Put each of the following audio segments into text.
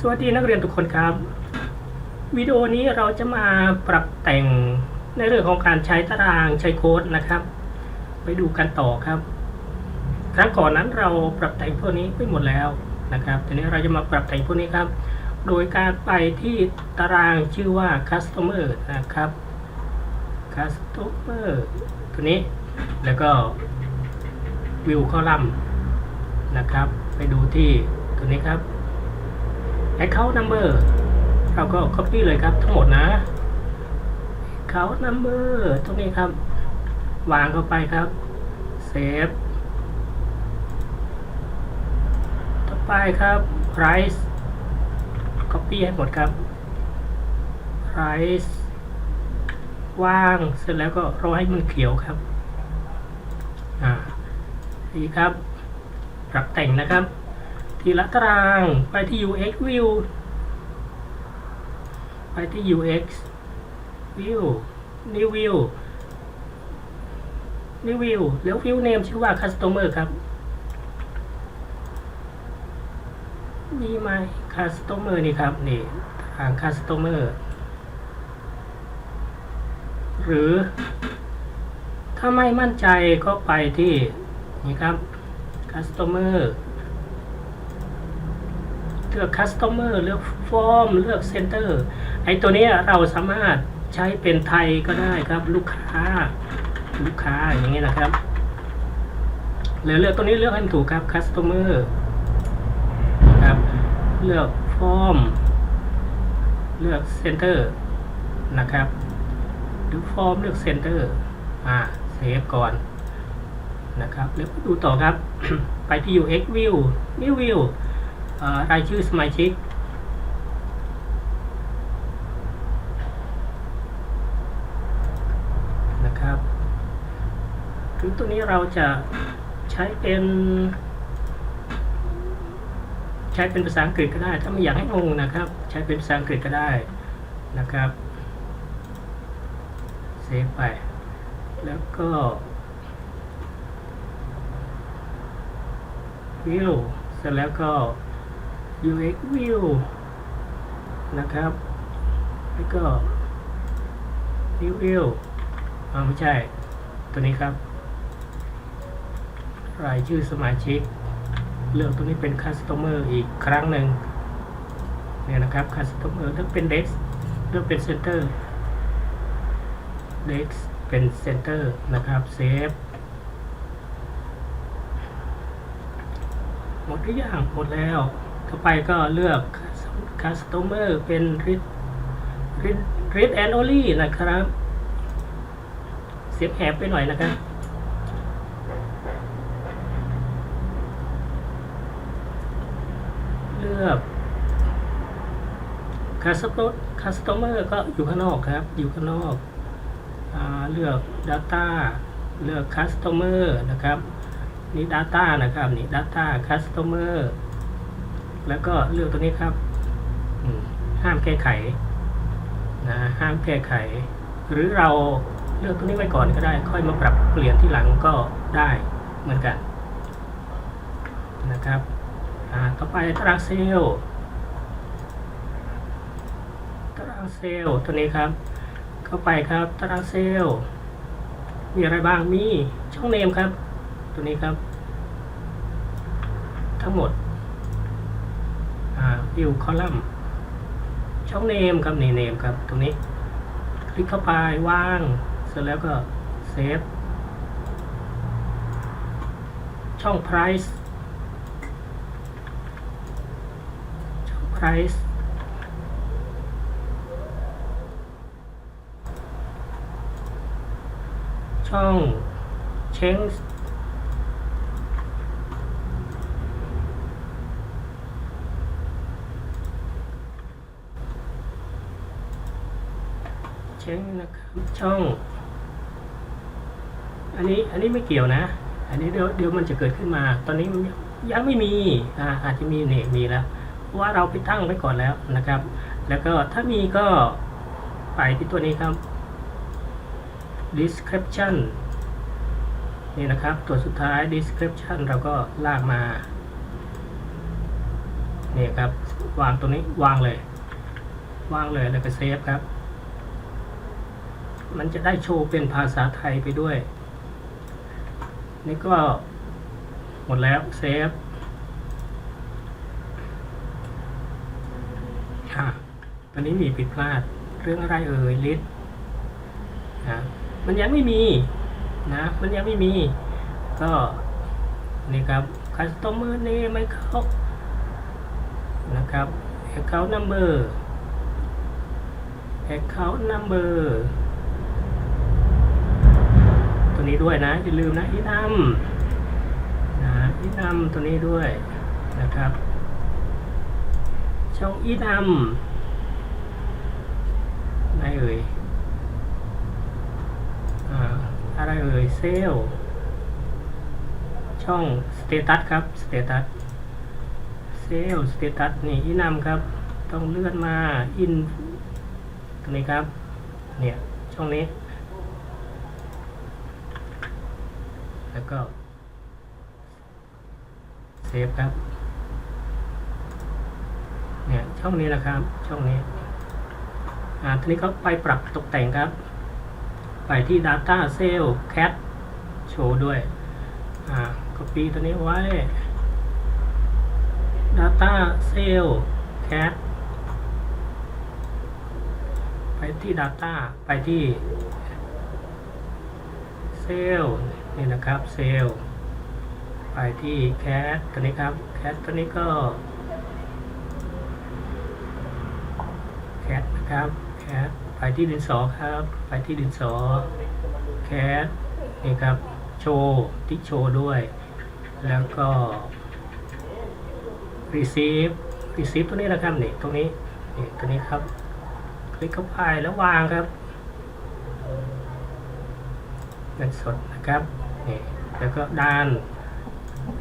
สวัสดีนักเรียนทุกคนครับ วิดีโอนี้เราจะมาปรับแต่งในเรื่องของการใช้ตารางใช้โค้ดนะครับ ไปดูกันต่อครับ ครั้งก่อนนั้นเราปรับแต่งพวกนี้ไปหมดแล้วนะครับทีนี้เราจะมาปรับแต่งพวกนี้ครับ โดยการไปที่ตารางชื่อว่า customer นะครับ customer ตัวนี้แล้วก็ view column นะครับ ไปดูที่ตัวนี้ครับ account number เราก็ copy เลยครับทั้งหมดนะ account number ตรงนี้ครับ วางเข้าไปครับ save ต่อไปครับ price copy ให้หมดครับ price ว่างเสร็จแล้วก็รอให้มันเขียวครับ อ่าดีครับ ปรับแต่งนะครับ ทีละตาราง ไปที่ UX view ไปที่ UX view new view new view แล้ว view name ชื่อว่า customer ครับมีไหม customer นี่ครับ นี่ทาง customer หรือ ถ้าไม่มั่นใจก็ไปที่ นี่ครับ customer ลือก customer เลือก form เลือก center ไอตัวนี้เราสามารถใช้เป็นไทยก็ได้ครับ ลูกค้า ลูกค้าอย่างนี้นะครับแล้วเลือกตัวนี้เลือกให้ถูกครับ customer นะครับเลือก form เลือก center นะครับหรือ form เลือก center อ่าเซฟก่อนนะครับแล้วดูต่อครับ ไปที่ UX view new view รายชื่อสมาชิกนะครับถึงตัวนี้เราจะใช้เป็น ใช้เป็นภาษาอังกฤษก็ได้ ถ้าไม่อยากให้งงนะครับ ใช้เป็นภาษาอังกฤษก็ได้นะครับเซฟไป แล้วก็ view เสร็จแล้วก็ UX view นะครับ แล้วก็ new view อ่าไม่ใช่ ตัวนี้ครับ รายชื่อสมาชิก เลือกตัวนี้เป็น customer อีกครั้งหนึ่งเนี่ยนะครับ customer เลือกเป็น desk เลือกเป็น center desk เป็น center นะครับ save หมดหรือยังหมดแล้ว ต่อไปก็เลือก customer เป็น read read read and only นะครับ เสียงแหบไปหน่อยนะครับเลือก customer customer ก็อยู่ข้างนอกครับ อยู่ข้างนอกอเลือก data เลือก customer นะครับ นี่ data นะครับ นี่ data customer แล้วก็เลือกตัวนี้ครับอืมห้ามแก้ไขนะห้ามแก้ไข หรือเราเลือกตัวนี้ไว้ก่อนก็ได้ ค่อยมาปรับเปลี่ยนที่หลังก็ได้เหมือนกันนะครับอ่าต่อไปตารางเซลล์ตารางเซลล์ตัวนี้ครับ เข้าไปครับตารางเซลล์มีอะไรบ้างมีช่องเนมครับ ตัวนี้ครับ ทั้งหมด อ่าวิวคอลัมน์ช่องเนมครับนี่เนมครับตรงนี้ คลิกเข้าไปว่าง เสร็จแล้วก็เซฟช่อง price ช่อง price ช่อง change ช็งนะครับช่อง อันนี้อันนี้ไม่เกี่ยวนะ อันนี้เดี๋ยวเดี๋ยวมันจะเกิดขึ้นมา ตอนนี้มันยังไม่มีอ่าอาจจะมีเนี่ยมีแล้วว่าเราไปตั้งไว้ก่อนแล้วนะครับ แล้วก็ถ้ามีก็ไปที่ตัวนี้ครับ description นี่นะครับ ตัวสุดท้าย description เราก็ลากมานี่ครับ วางตัวนี้วางเลย วางเลยแล้วก็เซฟครับ มันจะได้โชว์เป็นภาษาไทยไปด้วย นี่ก็หมดแล้วเซฟค่ะตอนนี้มีผิดพลาดเรื่องอะไรเอ่ยลิสนะมันยังไม่มีนะมันยังไม่มี ก็นี่ครับ customer name ไม่เข้านะครับ account number account number นี้ด้วยนะอย่าลืมนะอีนำนะอีนำตัวนี้ด้วยนะครับ ช่องอีนำไหนเอ่ยอ่าอะไรเอ่ยเซลช่องสเตตัสครับสเตตัสเซลสเตตัสนี่อีนำครับ ต้องเลื่อนมาอินตรงนี้ครับ เนี่ย ช่องนี้ แล้วก็เซฟครับ เนี่ยช่องนี้นะครับ ช่องนี้ อ่าทีนี้ก็ไปปรับตกแต่งครับ ไปที่ Data Sale Cat โชว์ด้วย อ่า copy ตัวนี้ไว้ Data Sale Cat ไปที่ Data ไปที่ Sale นี่นะครับ Sale ไปที่ Cat ตัวนี้ครับ Cat ตัวนี้ก็ Cat นะครับ Cat ไปที่ดินสอครับ ไปที่ดินสอ Cat นี่ครับโชว์ติ๊กโชว์ด้วย แล้วก็ receive receive ตัวนี้นะครับนี่ตรงนี้นี่ตัวนี้ครับ คลิกเข้าไปแล้ววางครับเงินสดนะครับ แล้วก็ด้าน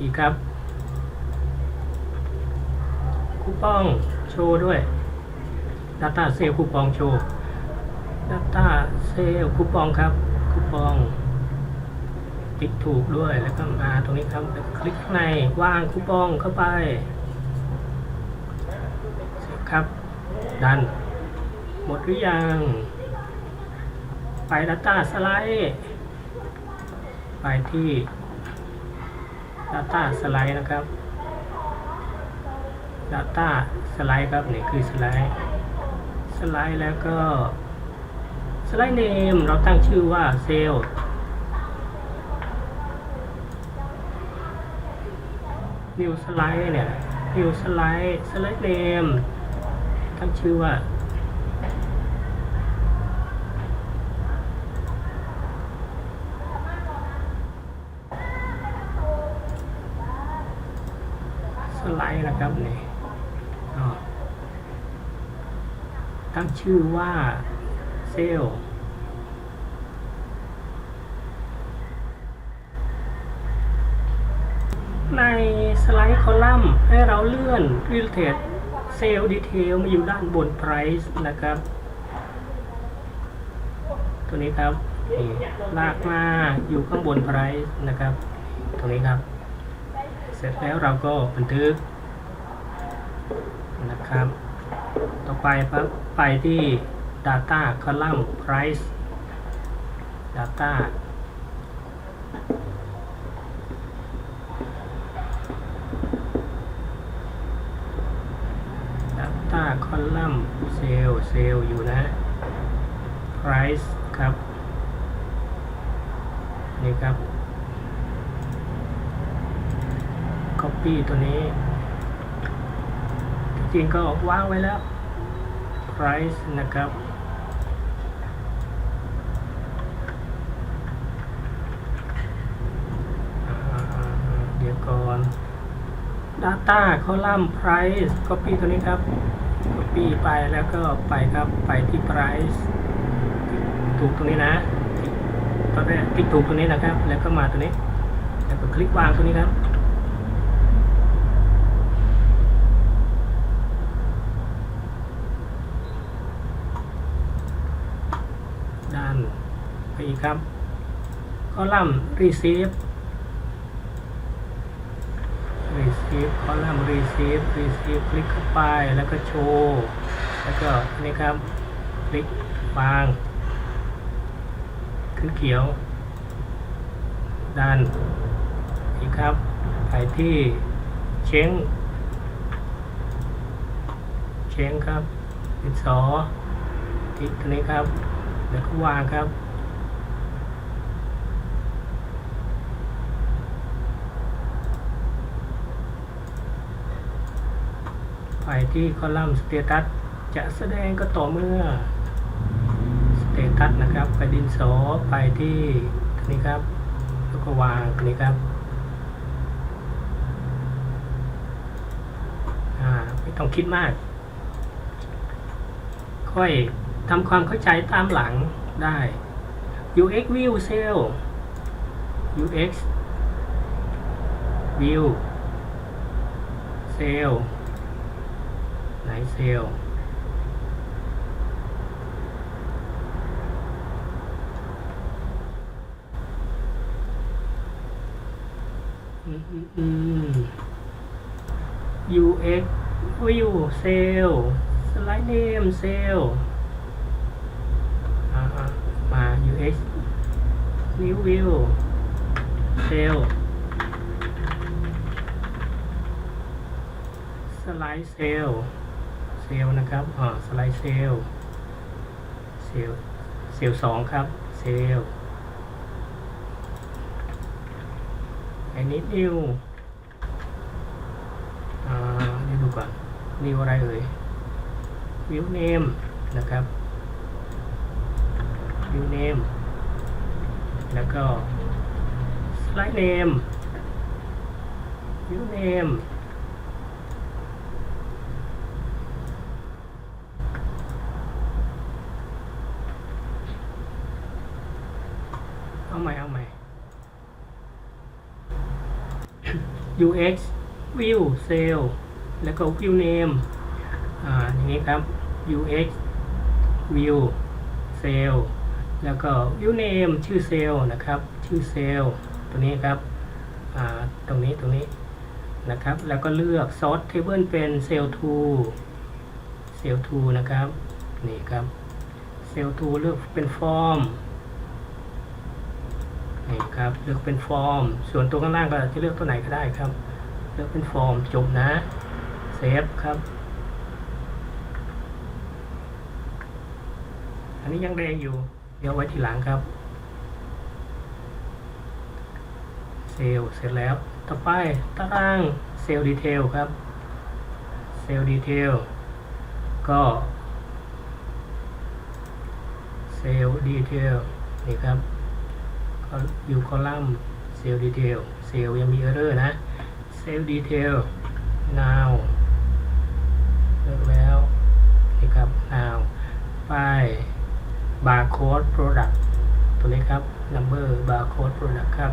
อีกครับคูปองโชว์ด้วย Data Sale คูปองโชว์ Data Sale คูปองครับคูปองติ๊กถูกด้วยแล้วก็มาตรงนี้ครับคลิกในวางคูปองเข้าไปครับ ดัน หมดหรือยัง ไป Data Slide ไปที่ Data Slide นะครับ Data Slide ครับนี่คือสไลด์สไลด์แล้วก็สไลด์เนมเราตั้งชื่อว่าเซล New Slide เนี่ย New Slide Slide Name ตั้งชื่อว่า สไลด์นะครับนี่อ๋อตั้ง ชื่อว่าเซลล์ในสไลด์คอลัมน์ให้เราเลื่อน Related Sale Detail มาอยู่ด้านบน Price นะครับ ตัวนี้ครับนี่ลากมาอยู่ข้างบน Price นะครับ ตรงนี้ครับ เสร็จแล้วเราก็บันทึกนะครับ ต่อไปปั๊บไปที่ Data Column Price Data Data Column Sale Sale อยู่นะ Price ครับ นี่ครับ Copy ตัวนี้ จริงก็วางไว้แล้ว price นะครับ เดี๋ยวก่อน data column price copy ตัวนี้ครับ copy ไปแล้วก็ไปครับ ไปที่ price ถูกตรงนี้นะตอนแรกคลิกถูกตรงนี้นะครับ แล้วก็มาตัวนี้ แล้วก็คลิกวางตัวนี้ครับ ด้าน ไปอีกครับคอลัมน์ receive receive column receive receive คลิกเข้าไปแล้วก็โชว์แล้วก็นี่ครับ คลิกวาง ขึ้นเขียว ดันอีกครับไปที่เช้งเช้งครับดินสอคลิกตรงนี้ครับ แล้วก็วางครับ ไปที่คอลัมน์สเตตัสจะแสดงก็ต่อเมื่อสเตตัสนะครับ ไปดินสอไปที่นี้ครับ แล้วก็วางนี้ครับไม่ต้องคิดมาก ค่อยทำความเข้าใจตามหลังได้ UX View Cell UX View Cell ไหนเซลล์อืมอืมอืม UX View Cell Slide Name Cell อ่าอ่ามา UX New View Cell สไลด์เซลล์เซลนะครับอ่าสไลด์เซลล์เซลล์เซลล์สองครับ เซลล์ไอ้นี้นิวอ่าเดี๋ยวดูก่อนนิวอะไรเอ่ยวิวเนมนะครับวิวเนมแล้วก็สไลด์เนมวิวเนม เอาใหม่เอาใหม่ UX View Cell แล้วก็ View Name อ่าอย่างนี้ครับ UX View Cell แล้วก็ View Name ชื่อเซลล์นะครับ ชื่อเซลล์ตัวนี้ครับอ่าตรงนี้ตรงนี้นะครับ แล้วก็เลือก Source Table เป็น Cell 2 Cell 2นะครับ นี่ครับ Cell 2เลือกเป็น Form นี่ครับเลือกเป็นฟอร์ม ส่วนตัวข้างล่างก็จะเลือกตัวไหนก็ได้ครับ เลือกเป็นฟอร์มจบนะเซฟครับ อันนี้ยังแดงอยู่ เดี๋ยวไว้ทีหลังครับเซลเสร็จแล้วต่อไปตารางเซลล์ดีเทลครับเซลล์ดีเทลก็เซลล์ดีเทลนี่ครับ อยู่คอลัมน์เซลล์ดีเทลเซลล์ยังมีเออร์เรอร์นะเซลล์ดีเทล now เลือกแล้วนี่ครับ now ไป barcode product ตัวนี้ครับ number barcode product ครับ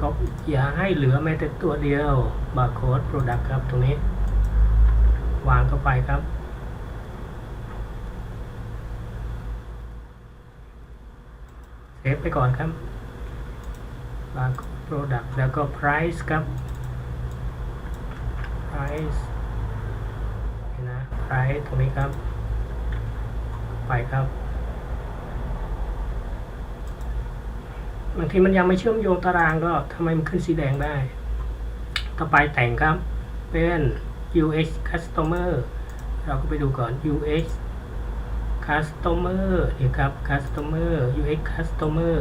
ก็อย่าให้เหลือแม้แต่ตัวเดียว barcode product ครับตรงนี้ วางเข้าไปครับ เซ ฟไปก่อนครับ barcode product แล้วก็ price ครับ price เห็นนะ price ตรงนี้ครับ ไปครับบางทีมันยังไม่เชื่อมโยงตารางก็ทำไมมันขึ้นสีแดงได้ ต่อไปแต่งครับ เป็น UX customer เราก็ไปดูก่อน UX customer นี่ครับ customer UX customer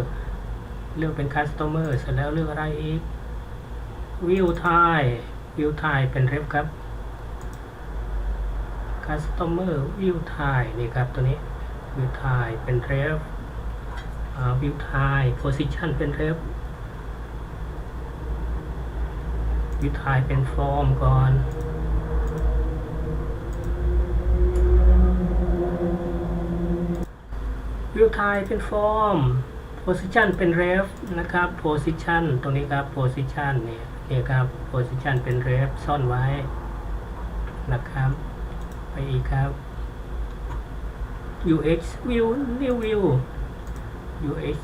เลือกเป็น customer เสร็จแล้วเลือกอะไรอีก view type view type เป็น ref ครับ customer view type นี่ครับตัวนี้ view type เป็น ref view type position เป็น ref view type เป็น form ก่อน view type เป็น form position เป็น ref นะครับ position ตรงนี้ครับ position เนี่ยนี่ครับ position เป็น ref ซ่อนไว้นะครับ ไปอีกครับ UX view new view UX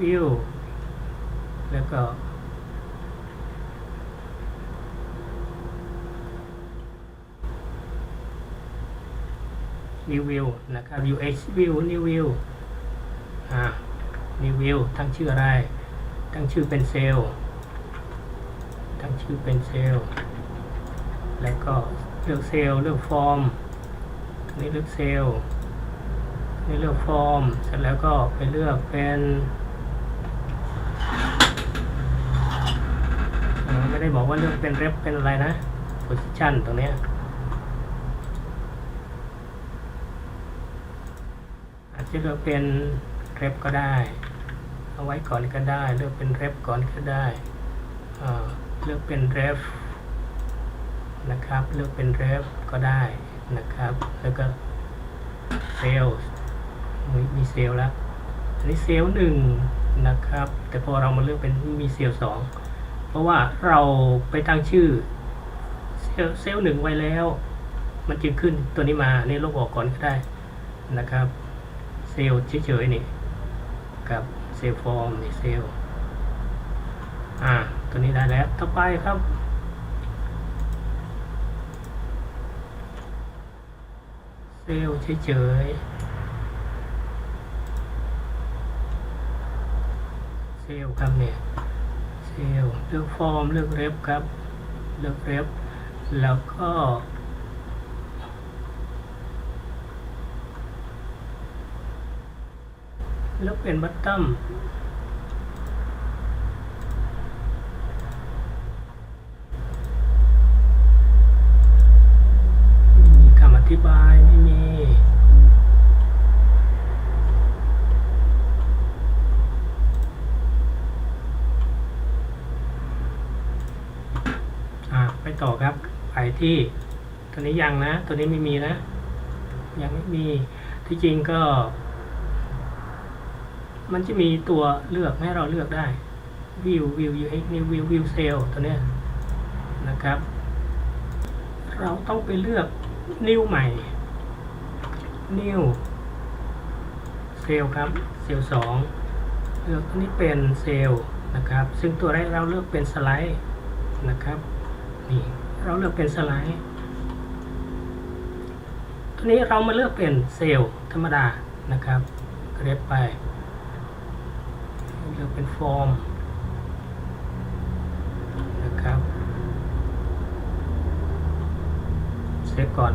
view แล้วก็ new view นะครับ UX view new view อ่า new view ตั้งชื่ออะไรตั้งชื่อเป็นเซลล์ตั้งชื่อเป็นเซลล์แล้วก็เลือกเซลล์เลือกฟอร์มอันนี้เลือกเซลนี่เลือกฟอร์ม เสร็จแล้วก็ไปเลือกเป็นไม่ได้บอกว่าเลือกเป็นเรฟเป็นอะไรนะ position ตรงนี้ย อา จะเลือกเป็นเรฟก็ได้ เอาไว้ก่อนก็ได้ เลือกเป็นเรฟก่อนก็ได้ เลือกเป็นเรฟนะครับ เลือกเป็นเรฟก็ได้นะครับ แล้วก็เซลล์มีมีเซลล์แล้วอันนี้เซลล์หนึ่งนะครับ แต่พอเรามาเลือกเป็นมีเซลล์สองเพราะว่าเราไปตั้งชื่อเซลเซลล์หนึ่งไว้แล้ว มันจึงขึ้นตัวนี้มาในลบออกก่อนก็ได้นะครับ เซลล์เฉยๆนี่กับเซลล์ฟอร์มนี่เซลล์อ่า ตัวนี้ได้แล้ว ต่อไปครับ เซลล์เฉยๆ เซลล์ครับเนี่ย เซลล์เลือกฟอร์ม เลือกเรฟครับ เลือกเรฟ แล้วก็ แล้วเป็นบัตตัมไม่มีคำอธิบายไม่มีอะไปต่อครับ ไปที่ ตัวนี้ยังนะ ตัวนี้ไม่มีนะ ยังไม่มี ที่จริงก็ มันจะมีตัวเลือกให้เราเลือกได้ view view UX new view view cell ตัวเนี้ยนะครับ เราต้องไปเลือก new ใหม่ new เซลล์ครับเซลล์สองเลือกตัวนี้เป็นเซลล์นะครับ ซึ่งตัวแรกเราเลือกเป็นสไลด์นะครับ นี่เราเลือกเป็นสไลด์ตัวนี้เรามาเลือกเป็นเซลล์ธรรมดานะครับเรียบไป เลือกเป็นฟอร์มนะครับเซฟก่อน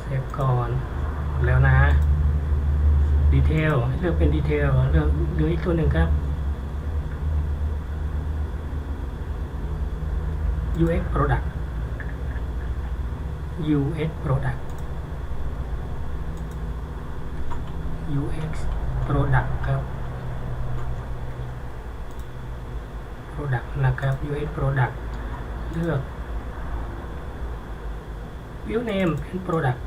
เซฟก่อนแล้วนะดีเทลเลือกเป็นดีเทลเลือกเลืออีกตัวหนึ่งครับ UX product UX product UX product ครับ product นะครับ UX product เลือก view name เป็น product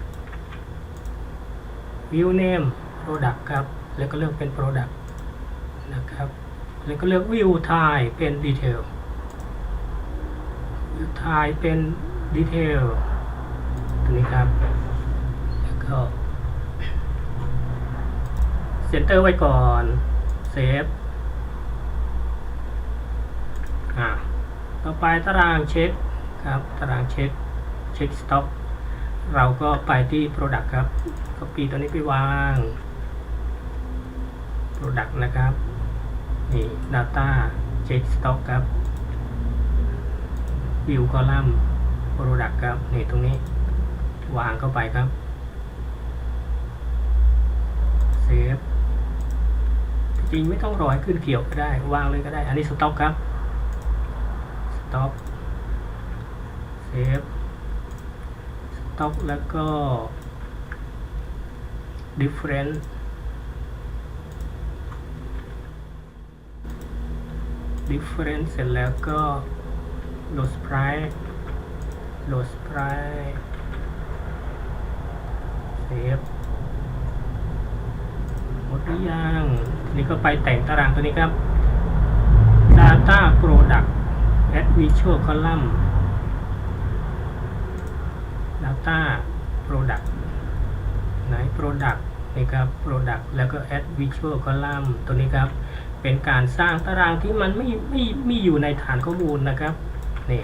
view name product ครับ แล้วก็เลือกเป็น product นะครับ แล้วก็เลือก view type เป็น detail view type เป็น detail ตัวนี้ครับ แล้วก็ เซนเตอร์ไว้ก่อนเซฟอ่าต่อไปตารางเช็คครับตารางเช็คเช็คสต็อกเราก็ไปที่ Product ครับ Copy ตัวนี้ไปวาง Product นะครับ นี่ Data เช็คสต็อกครับ View Column Product ครับ นี่ตรงนี้ วางเข้าไปครับเซฟ จริงไม่ต้องรอให้ขึ้นเขียวก็ได้ วางเลยก็ได้ อันนี้สต็อกครับ สต็อก เซฟ สต็อกแล้วก็ different different เสร็จแล้วก็ load sprite load price เซฟหมดหรือยัง นี้ก็ไปแต่งตารางตัวนี้ครับ Data Product Add Visual Column Data Product ไหน Product นี่ครับ Product แล้วก็ Add Visual Column ตัวนี้ครับ เป็นการสร้างตารางที่มันไม่ไม่ไม่อยู่ในฐานข้อมูลนะครับนี่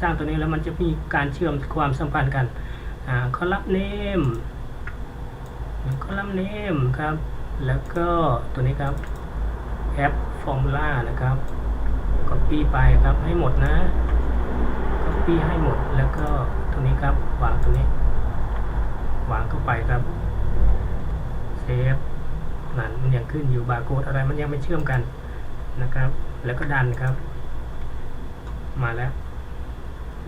สร้างตัวนี้แล้วมันจะมีการเชื่อมความสัมพันธ์กันอ่าคอลัมน์เนมคอลัมน์เนมครับ แล้วก็ตัวนี้ครับแอปฟอร์มูล่านะครับ copy ไปครับให้หมดนะ copy ให้หมดแล้วก็ตัวนี้ครับวางตัวนี้ วางเข้าไปครับเซฟนั่นมันยังขึ้นอยู่บาร์โค้ดอะไรมันยังไม่เชื่อมกันนะครับ แล้วก็ดันครับ มาแล้ว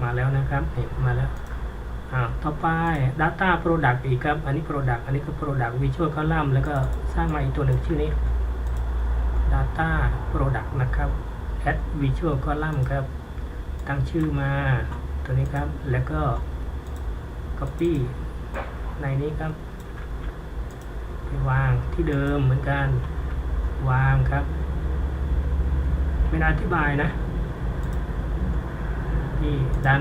มาแล้วนะครับเห็นมาแล้ว ต่อไป Data Product อีกครับ อันนี้ Product อันนี้คือ Product Visual Column แล้วก็สร้างมาอีกตัวหนึ่งชื่อนี้ Data Product นะครับ Add Visual Column ครับ ตั้งชื่อมาตัวนี้ครับ แล้วก็ Copy ในนี้ครับ ไปวางที่เดิมเหมือนกัน วางครับ ไม่ได้อธิบายนะที่ดัน